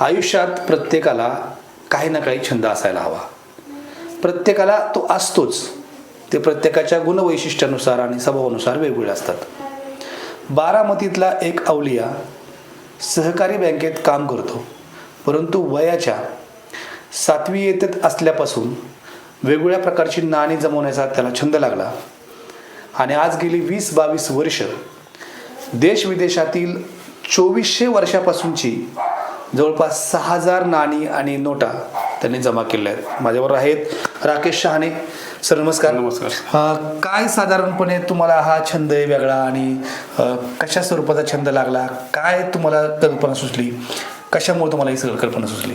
आयुष्यात प्रत्येकाला काही ना काही छंद असायला हवा. प्रत्येकाला तो असतोच. ते प्रत्येकाच्या गुणवैशिष्ट्यानुसार आणि स्वभावानुसार वेगवेगळे असतात. बारामतीतला एक अवलिया सहकारी बँकेत काम करतो. परंतु वयाच्या सातवी येतेत असल्यापासून वेगवेगळ्या प्रकारची नाणी जमवण्याचा त्याला छंद लागला. आणि आज गेली वीस बावीस वर्ष देश विदेशातील चोवीसशे वर्षापासूनची जवळपास सहा हजार नाणी आणि नोटा त्यांनी जमा केल्या आहेत. माझ्याबरोबर आहेत राकेश शहाणे. सर नमस्कार. नमस्कार. काय साधारणपणे तुम्हाला हा छंद आहे वेगळा आणि कशा स्वरूपाचा छंद लागला? काय तुम्हाला कल्पना सुचली? कशामुळे तुम्हाला ही सगळी कल्पना सुचली?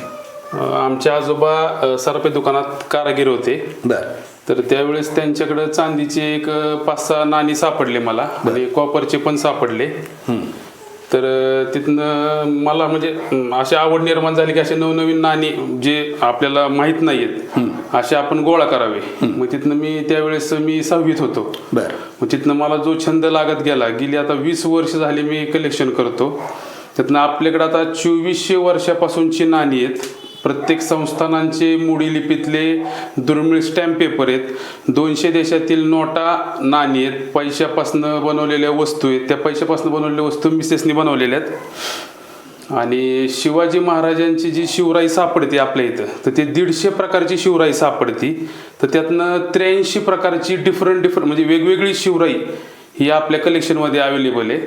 अ, आमचे आजोबा अ, सराफे दुकानात कारागीर होते. बरं. तर त्यावेळेस त्यांच्याकडे चांदीचे एक पाच सहा नाणी सापडले मला. कॉपरचे पण सापडले. तर तिथनं मला म्हणजे अशी आवड निर्माण झाली की असे नवनवीन नाणी जे आपल्याला माहीत नाहीयेत असे आपण गोळा करावे. मग तिथनं मी त्यावेळेस मी सहावीत होतो. मग तिथनं मला जो छंद लागत गेला गेली आता वीस वर्ष झाली मी कलेक्शन करतो. त्यातनं आपल्याकडे आता चोवीसशे वर्षापासूनची नाणी आहेत. प्रत्येक संस्थानांचे मुडी लिपीतले दुर्मिळ स्टॅम्प पेपर आहेत. दोनशे देशातील नोटा नाणी आहेत. पैशापासनं बनवलेल्या वस्तू आहेत. त्या पैशापासून बनवलेल्या वस्तू मिसेसनी बनवलेल्या आहेत. आणि शिवाजी महाराजांची जी शिवराई सापडते आपल्या इथं तर ते दीडशे प्रकारची शिवराई सापडती. तर त्यातनं त्र्याऐंशी प्रकारची डिफरंट डिफरंट म्हणजे वेगवेगळी शिवराई ही आपल्या कलेक्शनमध्ये अवेलेबल आहे.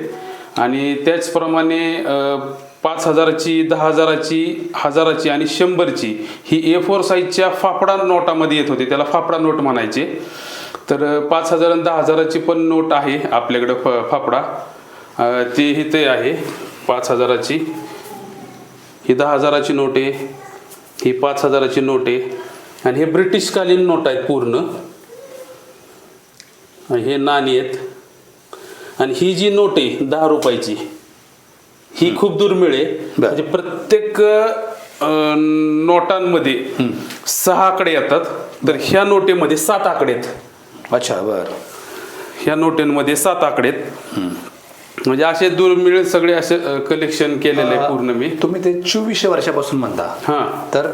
आणि त्याचप्रमाणे पाच हजाराची दहा हजाराची हजाराची आणि शंभरची ही ए फोर साईजच्या फाफडा नोटामध्ये येत होती. त्याला फाफडा नोट म्हणायचे. तर पाच हजार आणि दहा हजाराची पण नोट आहे आपल्याकडं फ फाफडा. अं, ते आहे पाच हजाराची. ही दहा हजाराची नोट आहे. ही पाच हजाराची नोट आहे. आणि हे ब्रिटिशकालीन नोट आहेत पूर्ण. हे नाणी आहेत. आणि ही जी नोट आहे दहा रुपयाची ही खूप दुर्मिळ आहे. म्हणजे प्रत्येक नोटांमध्ये सहा आकडे येतात. तर ह्या नोटेमध्ये सात आकडे आहेत. अच्छा बरं. ह्या नोटेंमध्ये सात आकडे आहेत. म्हणजे असे दुर्मिळ सगळे असे कलेक्शन केलेले पूर्ण मी. तुम्ही ते चोवीसशे वर्षापासून म्हणता. हां. तर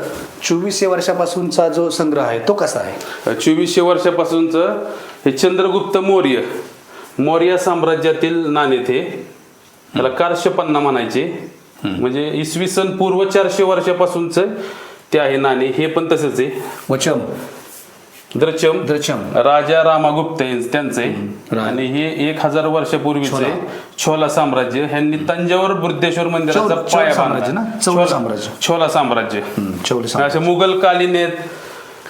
चोवीसशे वर्षापासूनचा जो संग्रह आहे तो कसा आहे? चोवीसशे वर्षापासूनचं हे चंद्रगुप्त मौर्य मौर्य साम्राज्यातील नाणे ते त्याला कारशपन्ना म्हणायचे. म्हणजे इसवी सन पूर्व चारशे वर्षापासूनच ते आहे नाणे हे पण तसंच आहे. वचम. द्रचम. द्रचम. राजा रामागुप्त त्यांचे आणि हे एक हजार वर्षापूर्वीचे छोला. साम्राज्य. ह्यांनी तंजावर बुद्धेश्वर मंदिराचा पाया साम्राज्य छोला- साम्राज्य. छोला साम्राज्य. असे मुघल कालीन आहेत.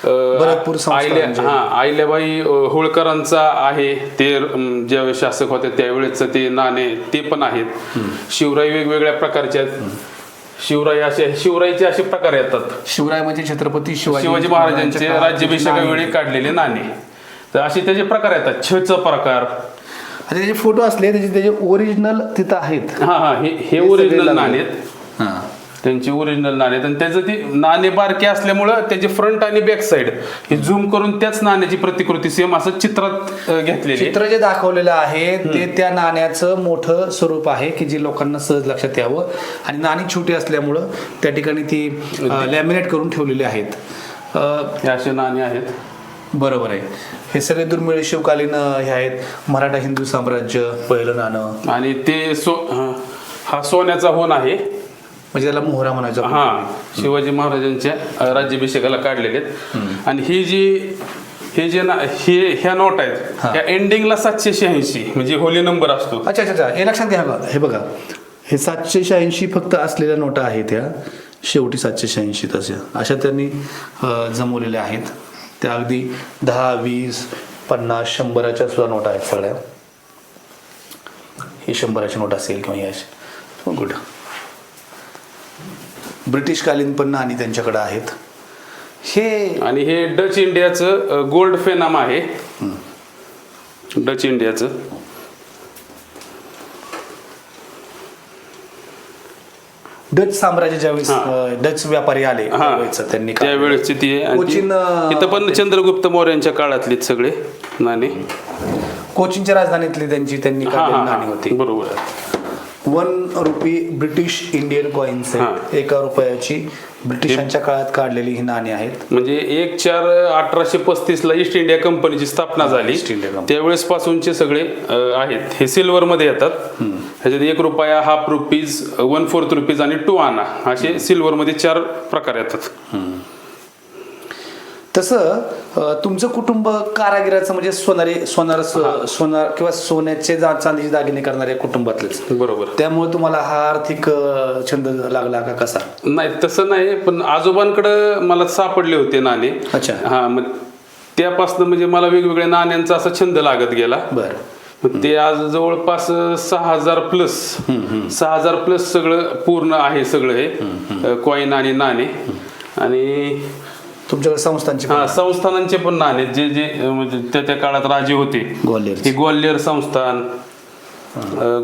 भरतपूर आयल्या जे- हा आयल्याबाई अं, होळकरांचा आहे. ते ज्यावेळेस शासक होते त्यावेळेच ते नाणे ते पण आहेत. शिवराई वेगवेगळ्या प्रकारच्या आहेत. शिवराई असे शिवराईचे असे प्रकार येतात. शिवराय म्हणजे छत्रपती शिवाजी शिवाजी महाराजांचे राज्याभिषेकावेळी काढलेले नाणे. तर असे त्याचे प्रकार येतात. छच प्रकार. आणि त्याचे फोटो असले त्याचे त्याचे ओरिजिनल तिथं आहेत. हा हा हे ओरिजिनल. नाणे आहेत. त्यांचे ओरिजिनल नाणे आणि त्याचं ते नाणे बारके असल्यामुळं त्याचे फ्रंट आणि बॅक साईड हे झूम करून त्याच नाण्याची प्रतिकृती सेम असं चित्रात घेतलेली आहे. चित्र जे दाखवलेलं आहे ते त्या नाण्याचं मोठं स्वरूप आहे की जे लोकांना सहज लक्षात यावं. आणि नाणी छोटी असल्यामुळं त्या ठिकाणी ती लॅमिनेट करून ठेवलेली आहेत. हे असे नाणे आहेत. बरोबर आहे. हे सगळे दुर्मिळ शिवकालीन हे आहेत. मराठा हिंदू साम्राज्य पहिलं नाणं. आणि ते सो हा- सोन्याचा होन आहे. म्हणजे त्याला मोहरा म्हणायचं. हा शिवाजी महाराजांच्या राज्याभिषेकाला काढलेले आहेत आणि ही जी हे जे ना हे ह्या नोट आहेत. त्या एंडिंगला सातशे शहाऐंशी म्हणजे होली नंबर असतो. अच्छा अच्छा अच्छा. हे लक्षात घ्या बघा. हे बघा. हे सातशे शहाऐंशी फक्त असलेल्या नोटा आहेत त्या शेवटी सातशे शहाऐंशी तसे. अशा त्यांनी जमवलेल्या आहेत. त्या अगदी दहा वीस पन्नास शंभराच्या सुद्धा नोटा आहेत सगळ्या. ही शंभराची नोट असेल किंवा ही अशी गुड ब्रिटिशकालीन पण नाणी त्यांच्याकडे आहेत. हे आणि हे डच इंडियाचं गोल्ड फेनाम आहे. डच इंडियाचं. डच साम्राज्य ज्यावेळेस डच व्यापारी आले त्यांनी काढलेलं. त्यावेळेसची ती आहे. आणि ती- कोचीन, इथं पण चंद्रगुप्त मौर्यांच्या काळातलीच सगळे नाणे. कोचीनच्या राजधानीतली त्यांची त्यांनी नाणी होती. बरोबर. One rupee British Indian coins हां. एका रुपयाची ब्रिटिशांच्या काळात काढलेली ही नाणी आहेत. म्हणजे एक चार अठराशे पस्तीस ला ईस्ट इंडिया कंपनीची स्थापना झाली. East India company. त्यावेळेस पासूनचे सगळे आहेत. हे सिल्वर मध्ये येतात. ह्याच्यात एक रुपया half rupees one fourth rupees आणि टू आना असे सिल्वर मध्ये चार प्रकार येतात. तसं तुमचं कुटुंब कारागिराचं म्हणजे सोनारी सोनार सोनार किंवा सोन्याचे चांदीचे दागिने करणारे कुटुंबातलेच. बरोबर. त्यामुळे तुम्हाला हा आर्थिक छंद लागला का कसा? नाही तसं नाही पण आजोबांकडं मला सापडले होते नाणे. अच्छा. हा मग त्यापासून म्हणजे मला वेगवेगळ्या नाण्यांचा असा छंद लागत गेला. बर. ते आज जवळपास सहा हजार प्लस. सहा हजार प्लस सगळं पूर्ण आहे सगळं हे. कॉईन आणि नाणे. आणि तुमच्याकडे संस्थांची हा संस्थानांचे पण नाणे जे जे म्हणजे त्या त्या काळात राजे होते. ग्वाल्हेरचे. हे ग्वाल्हेर संस्थान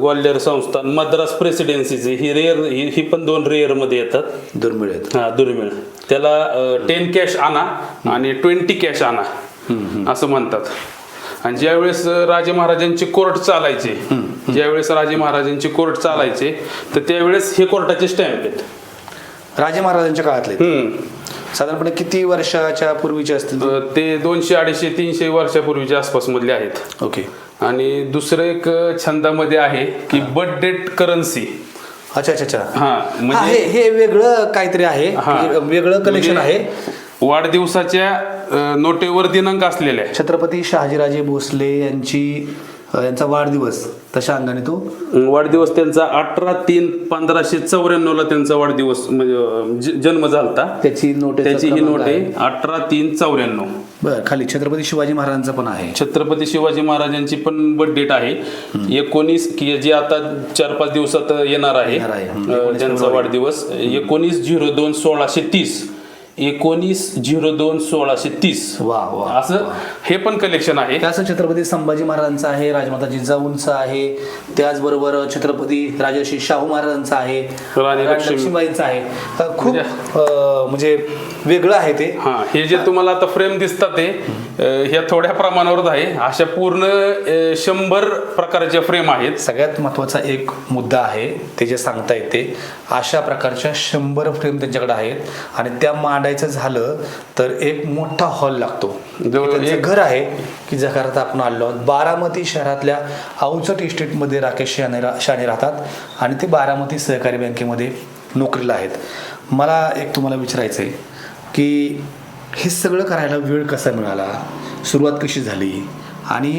ग्वाल्हेर संस्थान मद्रास प्रेसिडेन्सीचे ही रेअर ही पण दोन रेअरमध्ये येतात. दुर्मिळ आहेत. हा दुर्मिळ. त्याला टेन कॅश आणा आणि ट्वेंटी कॅश आणा. असं म्हणतात. आणि ज्यावेळेस राजे महाराजांची कोर्ट चालायचे ज्यावेळेस राजे महाराजांची कोर्ट चालायचे तर त्यावेळेस हे कोर्टाचे स्टॅम्प आहेत. राजे महाराजांच्या काळातले. साधारणपणे किती वर्षाच्या पूर्वीचे असतील? ते? दोनशे अडीचशे तीनशे वर्षापूर्वीच्या आसपास मधले आहेत. ओके. आणि दुसरं एक छंदामध्ये आहे की बर्थ डेट करन्सी. अच्छा अच्छा अच्छा. हा हा, म्हणजे हे हे वेगळं काहीतरी आहे. वेगळं कलेक्शन म्हणजे आहे. वाढदिवसाच्या नोटेवर दिनांक असलेल्या छत्रपती शहाजीराजे भोसले यांची यांचा वाढदिवस तशा अंगाने तो? वाढदिवस त्यांचा अठरा तीन पंधराशे चौऱ्याण्णव ला त्यांचा वाढदिवस म्हणजे जन्म झालता. त्याची नोट त्याची ही नोट आहे. अठरा तीन चौऱ्याण्णव. बर खाली छत्रपती शिवाजी महाराजांचा पण आहे. छत्रपती शिवाजी महाराजांची पण बर्थ डेट आहे एकोणीस की जे आता चार पाच दिवसात येणार आहे येणार आहे. हम्म. अं, 19 त्यांचा. वाढदिवस. एकोणीस झिरो दोन सोळाशे तीस. एकोणीस झिरो दोन सोळाशे तीस. वा वा असं हे पण कलेक्शन आहे. त्याचं छत्रपती संभाजी महाराजांचा आहे राजमाता जिजाऊंचा आहे त्याचबरोबर छत्रपती राजर्षी शाहू महाराजांचा आहे लक्ष्मीबाईंचा आहे. तर खूप अ, म्हणजे वेगळं आहे ते. हा हे जे तुम्हाला आता फ्रेम दिसतात ते ह्या थोड्या प्रमाणावर आहे. अशा पूर्ण शंभर प्रकारच्या फ्रेम आहेत. सगळ्यात महत्त्वाचा एक मुद्दा आहे ते जे सांगता येते अशा प्रकारच्या शंभर फ्रेम त्यांच्याकडे आहेत. आणि त्या मांडायचं झालं तर एक मोठा हॉल लागतो. एक- घर आहे की ज्या घरात आपण आलो आहोत. बारामती शहरातल्या अवचट इस्टेटमध्ये राकेश शाने रा शाणे राहतात. आणि ते बारामती सहकारी बँकेमध्ये नोकरीला आहेत. मला एक तुम्हाला विचारायचं आहे की हे सगळं करायला वेळ कसा मिळाला? सुरुवात कशी झाली? आणि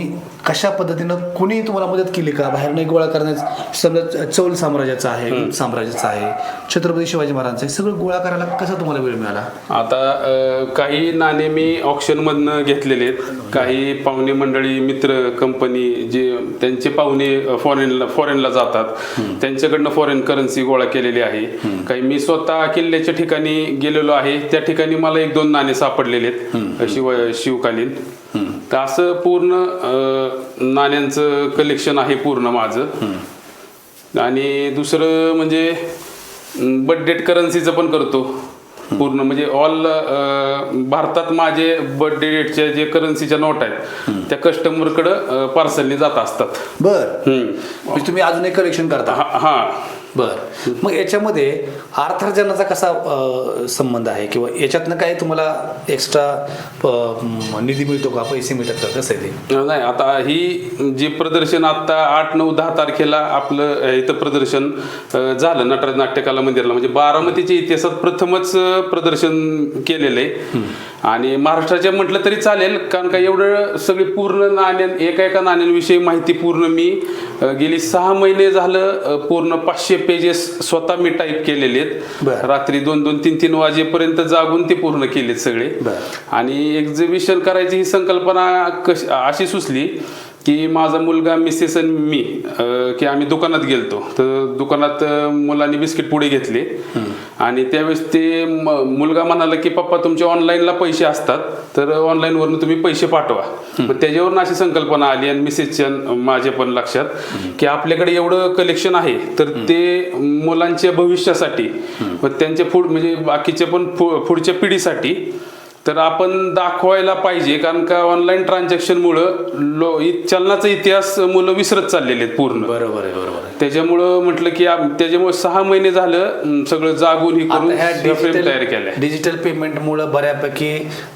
कशा पद्धतीनं कुणी तुम्हाला मदत केली का? बाहेर एक गोळा करण्यास समजा चौल साम्राज्याचा आहे साम्राज्याचा आहे छत्रपती शिवाजी महाराजांचा सगळं गोळा करायला कसा तुम्हाला वेळ मिळाला? आता काही नाणे मी ऑप्शन मधनं घेतलेले आहेत. काही पाहुणे मंडळी मित्र कंपनी जे त्यांचे पाहुणे फॉरेनला फॉरेनला जातात. त्यांच्याकडनं फॉरेन करन्सी गोळा केलेली आहे. काही मी स्वतः किल्ल्याच्या ठिकाणी गेलेलो आहे. त्या ठिकाणी मला एक दोन नाणे सापडलेले आहेत. शिव शिवकालीन. तर असं पूर्ण नाण्यांचं कलेक्शन आहे पूर्ण माझं. आणि दुसरं म्हणजे बर्थ डेट करन्सीचं पण करतो. पूर्ण म्हणजे ऑल भारतात माझे बर्थ डेटच्या जे करन्सीच्या नोट आहेत त्या कस्टमरकडं पार्सलने जात असतात. बर. म्हणजे तुम्ही अजून एक कलेक्शन करता. हा हा. बर. मग याच्यामध्ये अर्थार्जनाचा कसा संबंध आहे? किंवा याच्यातनं काय तुम्हाला एक्स्ट्रा निधी मिळतो का? पैसे मिळतात का? कसं आहे ते? नाही आता ही जी प्रदर्शन आता आठ नऊ दहा तारखेला आपलं इथं प्रदर्शन झालं नटराज नाट्यकला मंदिरला. म्हणजे बारामतीच्या इतिहासात प्रथमच प्रदर्शन केलेलं आहे. आणि महाराष्ट्राच्या म्हटलं तरी चालेल कारण का एवढं सगळी पूर्ण नाण्या एका एका नाण्यांविषयी माहिती पूर्ण मी गेली सहा महिने झालं पूर्ण पाचशे पेजेस स्वतः मी टाईप केलेले आहेत. रात्री दोन दोन तीन तीन वाजेपर्यंत जागून ते पूर्ण केलेत सगळे. आणि एक्झिबिशन करायची ही संकल्पना कशी अशी सुचली की माझा मुलगा मिसेस आणि मी अं, की आम्ही दुकानात गेलतो. तर दुकानात अं, मुलांनी बिस्किट पुढे घेतले. आणि त्यावेळेस ते म- मुलगा म्हणाला की पप्पा तुमचे ऑनलाईनला पैसे असतात. तर ऑनलाईनवरून तुम्ही पैसे पाठवा. मग त्याच्यावरून अशी संकल्पना आली आणि मिसेसच्या अन् माझ्या पण लक्षात की आपल्याकडे एवढं कलेक्शन आहे तर ते मुलांच्या भविष्यासाठी व त्यांच्या पुढ म्हणजे बाकीच्या पण पु- पुढच्या पिढीसाठी तर आपण दाखवायला पाहिजे कारण का ऑनलाईन ट्रान्झॅक्शनमुळं लो इ- चलनाचा इतिहास मुलं विसरत चाललेले आहेत पूर्ण. बरोबर आहे बरोबर त्याच्यामुळं म्हटलं की त्याच्यामुळे सहा महिने झालं सगळं जागून ही करून तयार डिजिटल केल्या डिजिटल पेमेंटमुळे बऱ्यापैकी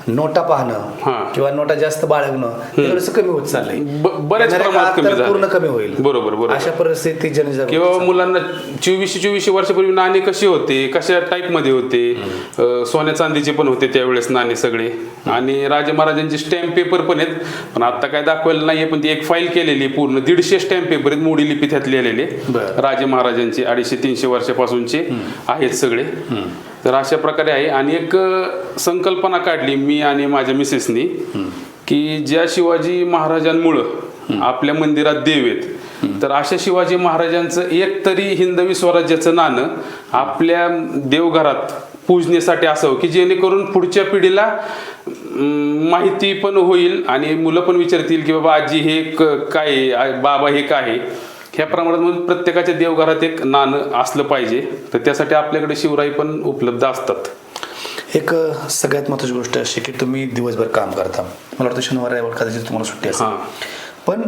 नोटा पाहणं हा. किंवा नोटा जास्त बाळगणं थोडंसं कमी होत चाललंय. बऱ्याच येणाऱ्या प्रमाणात कमी. पूर्ण कमी होईल. बरोबर बरोबर. अशा परिस्थिती जनजागृती किंवा मुलांना चोवीसशे चोवीसशे वर्षापूर्वी नाणे कसे होते कशा टाईपमध्ये होते सोन्या चांदीचे पण होते त्यावेळेस नाणे सगळे. आणि राजा महाराजांचे स्टॅम्प पेपर पण आहेत. पण आता काय दाखवायला नाहीये पण ती एक फाईल केलेली पूर्ण. दीडशे स्टॅम्प पेपर आहेत मोडी लिपीत ह्यात लिहिलेले बरं. राजे महाराजांचे अडीचशे तीनशे वर्षापासूनचे आहेत सगळे. तर अशा प्रकारे आहे. आणि एक संकल्पना काढली मी आणि माझ्या मिसेसनी की ज्या शिवाजी महाराजांमुळं आपल्या मंदिरात देव आहेत तर अशा शिवाजी महाराजांचं एक तरी हिंदवी स्वराज्याचं नाणं आपल्या देवघरात पूजण्यासाठी असावं की जेणेकरून पुढच्या पिढीला माहिती पण होईल आणि मुलं पण विचारतील की बाबा आजी हे काय बाबा हे काय आहे? ह्या प्रमाणात मग प्रत्येकाच्या देवघरात एक नाणं असलं पाहिजे. तर त्यासाठी आपल्याकडे शिवराई पण उपलब्ध असतात. एक सगळ्यात महत्वाची गोष्ट अशी की तुम्ही दिवसभर काम करता. मला वाटतं शनिवार रविवार कदाचित तुम्हाला सुट्टी असेल. हां. पण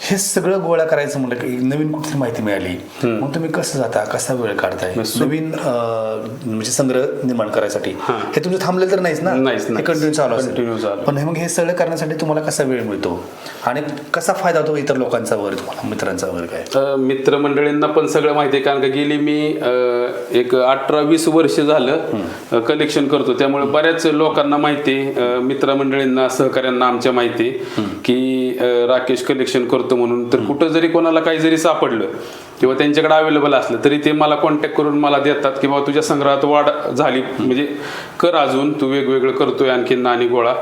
हे सगळं गोळा करायचं म्हटलं की नवीन कुठली माहिती मिळाली? मग तुम्ही कसं जाता? कसा वेळ काढताय? नवीन म्हणजे संग्रह निर्माण करायसाठी. हां. तुमचं थांबलेलं तर नाहीच ना? हे. कंटिन्यू चालू असेल. चालू. पण हे मग हे सगळं करण्यासाठी तुम्हाला कसा वेळ मिळतो? आणि कसा फायदा होतो इतर लोकांचा वगैरे तुम्हाला मित्रांचा वगैरे काय? मित्रमंडळींना पण सगळं माहिती आहे कारण का गेली मी एक अठरा वीस वर्ष झालं कलेक्शन करतो. त्यामुळे बऱ्याच लोकांना माहिती मित्रमंडळींना सहकाऱ्यांना आमच्या माहिती की राकेश कलेक्शन करतो. म्हणून. तर कुठं जरी कोणाला काही जरी सापडलं किंवा त्यांच्याकडे अवेलेबल असलं तरी ते मला कॉन्टॅक्ट करून मला देतात की बाबा तुझ्या संग्रहात वाढ झाली. म्हणजे कर अजून तू वेगवेगळं करतोय आणखी नाणी गोळा.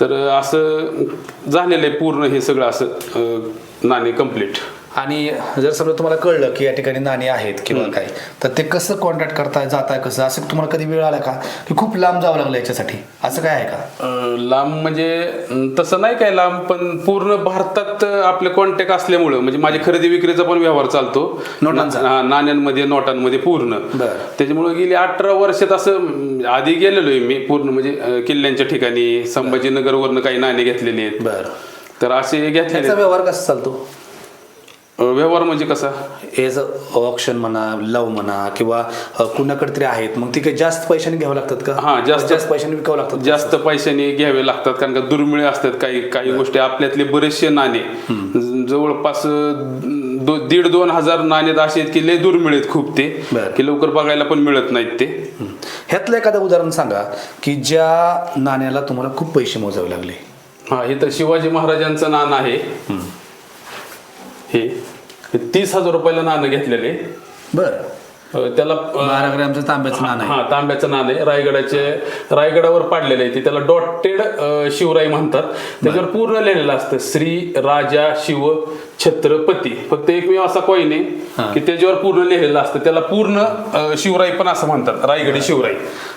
तर असं झालेलं आहे पूर्ण हे सगळं असं नाणे कंप्लीट आणि जर समजा तुम्हाला कळलं की या ठिकाणी नाणी आहेत किंवा काय तर ते कसं कॉन्टॅक्ट करताय जाताय कसं? असं तुम्हाला कधी वेळ आला का? की खूप लांब जावं लागलं याच्यासाठी? असं काय आहे का? लांब म्हणजे तसं नाही काय लांब पण पूर्ण भारतात आपले कॉन्टॅक्ट असल्यामुळं म्हणजे माझी खरेदी विक्रीचा पण व्यवहार चालतो. नोटांचा? नाण्यांमध्ये नोटांमध्ये पूर्ण. बरं. त्याच्यामुळे गेली अठरा वर्षात असं आधी गेलेलो आहे मी पूर्ण म्हणजे किल्ल्यांच्या ठिकाणी संभाजीनगरवरनं काही नाणे घेतलेले आहेत. बरं. तर असे त्याचा व्यवहार कसा चालतो? व्यवहार म्हणजे कसा? एज ऑप्शन म्हणा लव म्हणा किंवा कुणाकडे तरी आहेत मग ती काही जास्त पैशाने घ्यावं लागतात का? हा, जास्त- जास्त पैशाने विकावं लागतात जास्त पैशाने घ्यावे लागतात कारण का दुर्मिळ असतात काही काही गोष्टी. आपल्यातले बरेचसे नाणे. जवळपास दो- दीड दोन हजार नाणे असे आहेत की लय दुर्मिळ आहेत खूप ते. की लवकर बघायला पण मिळत नाहीत ते. ह्यातलं एखादं उदाहरण सांगा की ज्या नाण्याला तुम्हाला खूप पैसे मोजावे लागले. हा हे तर शिवाजी महाराजांचं नाणं आहे. हे. हे तीस हजार रुपयाला नाणं घेतलेले. बरं. अं, त्याला अं, बारा ग्रॅमचं तांब्याचं नाणं आहे. हा तांब्याचं नाणं आहे. रायगडाचे रायगडावर पाडलेलं आहे ते. त्याला डॉटेड शिवराई म्हणतात. त्याच्यावर पूर्ण लिहिलेलं असतं श्री राजा शिव छत्रपती. फक्त एकमेव असा कॉईन आहे की त्याच्यावर पूर्ण लिहिलेलं असतं. त्याला पूर्ण अं, शिवराई पण असं म्हणतात. रायगडी शिवराई.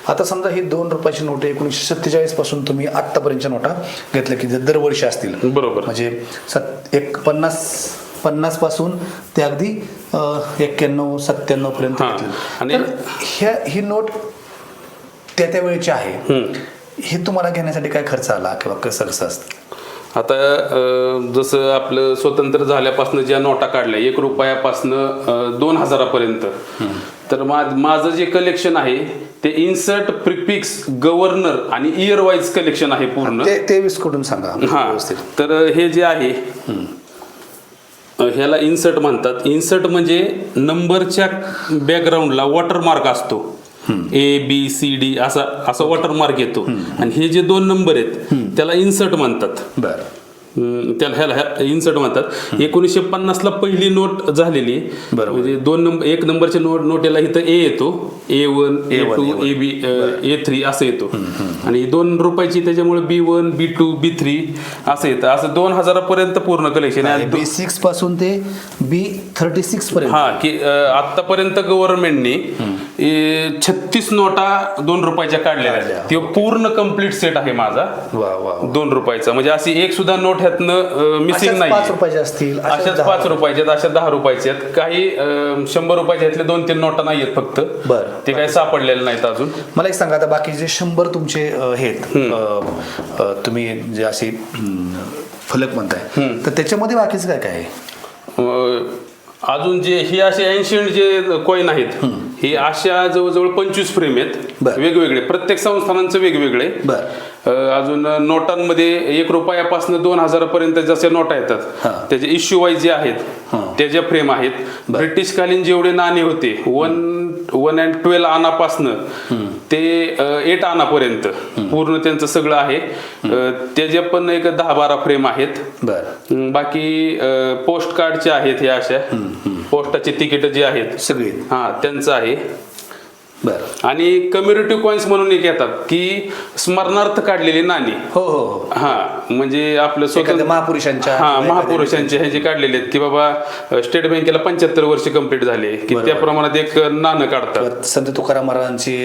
आता समजा ही दोन रुपयाची नोट एकोणीसशे सत्तेचाळीसपासून तुम्ही आत्तापर्यंतच्या नोटा घेतल्या की दरवर्षी असतील. बरोबर. म्हणजे सत एक पन्नास पन्नासपासून ते अगदी एक्क्याण्णव सत्त्याण्णव पर्यंत ह्या ही नोट त्या त्या वेळेची आहे. हे तुम्हाला घेण्यासाठी काय खर्च आला किंवा कसं कसं असतं? आता जसं आपलं स्वतंत्र झाल्यापासून ज्या नोटा काढल्या एक रुपयापासनं दोन हजारापर्यंत. तर मा माझं जे कलेक्शन आहे ते इन्सर्ट प्रिपिक्स गव्हर्नर आणि इयर वाईज कलेक्शन आहे पूर्ण. ते ते विस्कटून सांगा हा. तर हे जे आहे ह्याला इन्सर्ट म्हणतात. इन्सर्ट म्हणजे नंबरच्या बॅकग्राऊंडला वॉटरमार्क असतो. ए बी सी डी असा असा वॉटरमार्क येतो. आणि हे जे दोन नंबर आहेत त्याला इन्सर्ट म्हणतात. बरं. त्याला ह्याला इन्सर्ट म्हणतात. एकोणीसशे पन्नासला पहिली नोट झालेली. बरोबर. म्हणजे दोन नंबर एक नंबरच्या नोट नोटेला इथं ए येतो. A one A A1, two A1. A B A three असं येतो. आणि दोन रुपयाची त्याच्यामुळे B one B two B three असं येतं. असं दोन हजारापर्यंत पूर्ण कलेक्शन आहे. बी सिक्सपासून ते बी थर्टी सिक्स पर्यंत. हा की आतापर्यंत गव्हर्नमेंटने छत्तीस नोटा दोन रुपयाच्या काढलेल्या काढल्या. आहेत. तो पूर्ण कंप्लीट सेट आहे माझा. वा वा दोन रुपयाचा. म्हणजे अशी एक सुद्धा नोट ह्यातनं मिसिंग नाही पाच असतील अशाच. पाच रुपयाचे. आहेत अशा दहा रुपयाचे आहेत. काही शंभर रुपयाचे ह्यातले दोन तीन नोटा नाही आहेत फक्त. बरं. ते काही सापडलेले नाहीत अजून. मला एक सांगा आता बाकी जे शंभर तुमचे हे आहेत तुम्ही जे असे फलक म्हणताय तर त्याच्यामध्ये बाकीचं काय काय अजून जे ही असे एन्शियंट जे कॉईन आहेत हे अशा जवळजवळ पंचवीस फ्रेम आहेत. बरं. वेगवेगळे. प्रत्येक संस्थानांचं वेगवेगळे. बरं. अं, अजून नोटांमध्ये एक रुपयापासून दोन हजारापर्यंत जसे नोटा येतात हां. त्याचे इश्यू वाईज जे आहेत त्याच्या फ्रेम आहेत ब्रिटिशकालीन जेवढे नाणे होते वन वन अँड ट्वेल्व आनापासनं ते एट आनापर्यंत पूर्ण त्यांचं सगळं आहे. अं, त्याचे पण एक दहा बारा फ्रेम आहेत बरं. बाकी पोस्ट कार्डचे आहेत हे अशा. पोस्टाचे तिकीट जे आहेत सगळी. हा त्यांचं आहे. बरं. आणि कम्युनिटी कॉइन्स म्हणून एक येतात की स्मरणार्थ काढलेली नाणी. हो हो हो. हा म्हणजे आपलं स्वतंत्र महापुरुषांच्या हा महापुरुषांचे हे जे काढलेले आहेत की बाबा स्टेट बँकेला पंच्याहत्तर वर्ष कंप्लीट झाले की त्या प्रमाणात एक नाणं काढतात. संत तुकाराम महाराजांची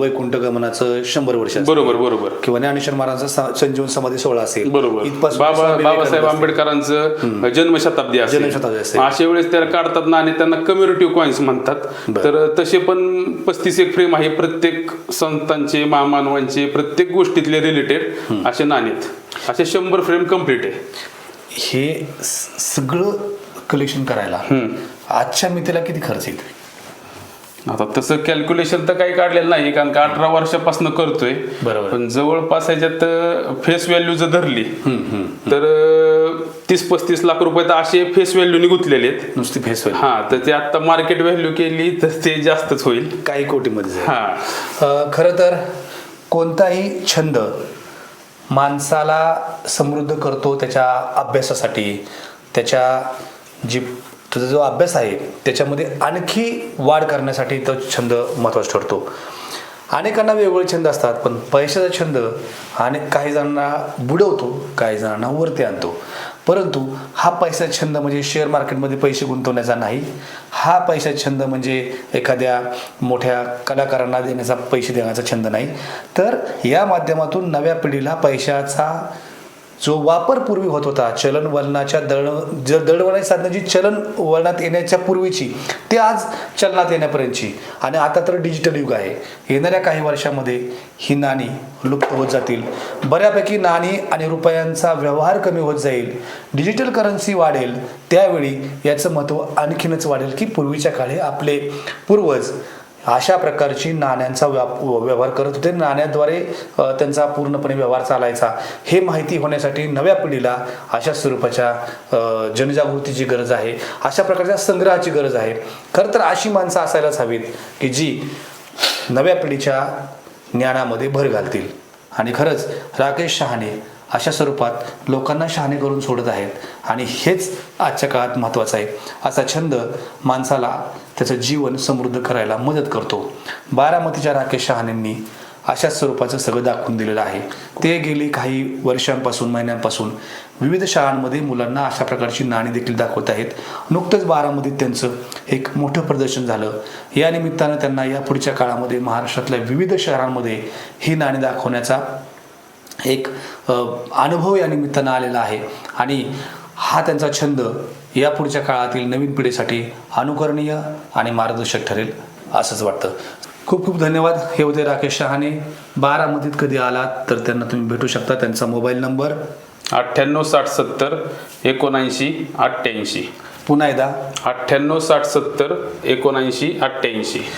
वैकुंठ गमनाचं शंभर वर्ष. बरोबर बरोबर. किंवा ज्ञानेश्वर महाराजांचा संजीवन समाधी सोहळा असेल. बरोबर. बाबा बाबासाहेब आंबेडकरांचं जन्मशताब्दी असेल. जन्मशताब्दी असेल. अशा वेळेस त्याला काढतात ना आणि त्यांना कम्युनिटी कॉइन्स म्हणतात. तर तसे पण पस्तीस एक फ्रेम आहे प्रत्येक संतांचे महामानवांचे प्रत्येक गोष्टीतले रिलेटेड असे नाणेत असे शंभर फ्रेम कंप्लीट आहे. हे सगळं कलेक्शन करायला आजच्या मितीला किती खर्च येतो आता तसं कॅल्क्युलेशन तर काही काढलेलं नाही कारण का अठरा वर्षापासून करतोय. बरोबर. पण जवळपास ह्याच्यात फेस व्हॅल्यू जर धरली तर तीस पस्तीस लाख रुपये तर असे फेस व्हॅल्यूने गुंतलेले आहेत. नुसती फेस हा तर ते आता मार्केट व्हॅल्यू केली तर ते जास्तच होईल. काही कोटीमध्ये. हा. खरं तर कोणताही छंद माणसाला समृद्ध करतो त्याच्या अभ्यासासाठी त्याच्या जी तुझा जो अभ्यास आहे त्याच्यामध्ये आणखी वाढ करण्यासाठी तो छंद महत्त्वाचा ठरतो. अनेकांना वेगवेगळे छंद असतात पण पैशाचा छंद आणि काही जणांना बुडवतो काही जणांना वरती आणतो. परंतु हा पैसा छंद म्हणजे शेअर मार्केटमध्ये पैसे गुंतवण्याचा नाही. हा पैसा छंद म्हणजे एखाद्या मोठ्या कलाकारांना देण्याचा पैसे देण्याचा छंद नाही. तर या माध्यमातून नव्या पिढीला पैशाचा जो वापर पूर्वी होत होता चलन वलनाच्या दळण ज दळवळणाची साधनं जी चलन वळणात येण्याच्या पूर्वीची ते आज चलनात येण्यापर्यंतची. आणि आता तर डिजिटल युग आहे. येणाऱ्या काही वर्षामध्ये ही नाणी लुप्त होत जातील. बऱ्यापैकी नाणी आणि रुपयांचा व्यवहार कमी होत जाईल. डिजिटल करन्सी वाढेल. त्यावेळी याचं महत्त्व आणखीनच वाढेल की पूर्वीच्या काळी आपले पूर्वज अशा प्रकारची नाण्यांचा व्याप व्यवहार करत होते. नाण्याद्वारे त्यांचा पूर्णपणे व्यवहार चालायचा. हे माहिती होण्यासाठी नव्या पिढीला अशा स्वरूपाच्या जनजागृतीची गरज आहे. अशा प्रकारच्या संग्रहाची गरज आहे. खरं तर अशी माणसं असायलाच हवीत की जी नव्या पिढीच्या ज्ञानामध्ये भर घालतील. आणि खरंच राकेश शहाणे अशा स्वरूपात लोकांना शहाणे करून सोडत आहेत. आणि हेच आजच्या काळात महत्त्वाचं आहे. असा छंद माणसाला त्याचं जीवन समृद्ध करायला मदत करतो. बारामतीच्या राकेश शहाणेंनी अशाच स्वरूपाचं सगळं दाखवून दिलेलं आहे. ते गेली काही वर्षांपासून महिन्यांपासून विविध शाळांमध्ये मुलांना अशा प्रकारची नाणी देखील दाखवत आहेत. नुकतंच बारामतीत त्यांचं एक मोठं प्रदर्शन झालं. या निमित्तानं त्यांना या पुढच्या काळामध्ये महाराष्ट्रातल्या विविध शहरांमध्ये ही नाणी दाखवण्याचा एक अनुभव या निमित्तानं आलेला आहे. आणि हा त्यांचा छंद या पुढच्या काळातील नवीन पिढीसाठी अनुकरणीय आणि मार्गदर्शक ठरेल असंच वाटतं. खूप खूप धन्यवाद. हे होते राकेश शहाणे. बारामतीत कधी आलात तर त्यांना तुम्ही भेटू शकता. त्यांचा मोबाईल नंबर? अठ्ठ्याण्णव साठ सत्तर एकोणऐंशी अठ्ठ्याऐंशी. पुन्हा एकदा. अठ्ठ्याण्णव साठ सत्तर एकोणऐंशी अठ्ठ्याऐंशी.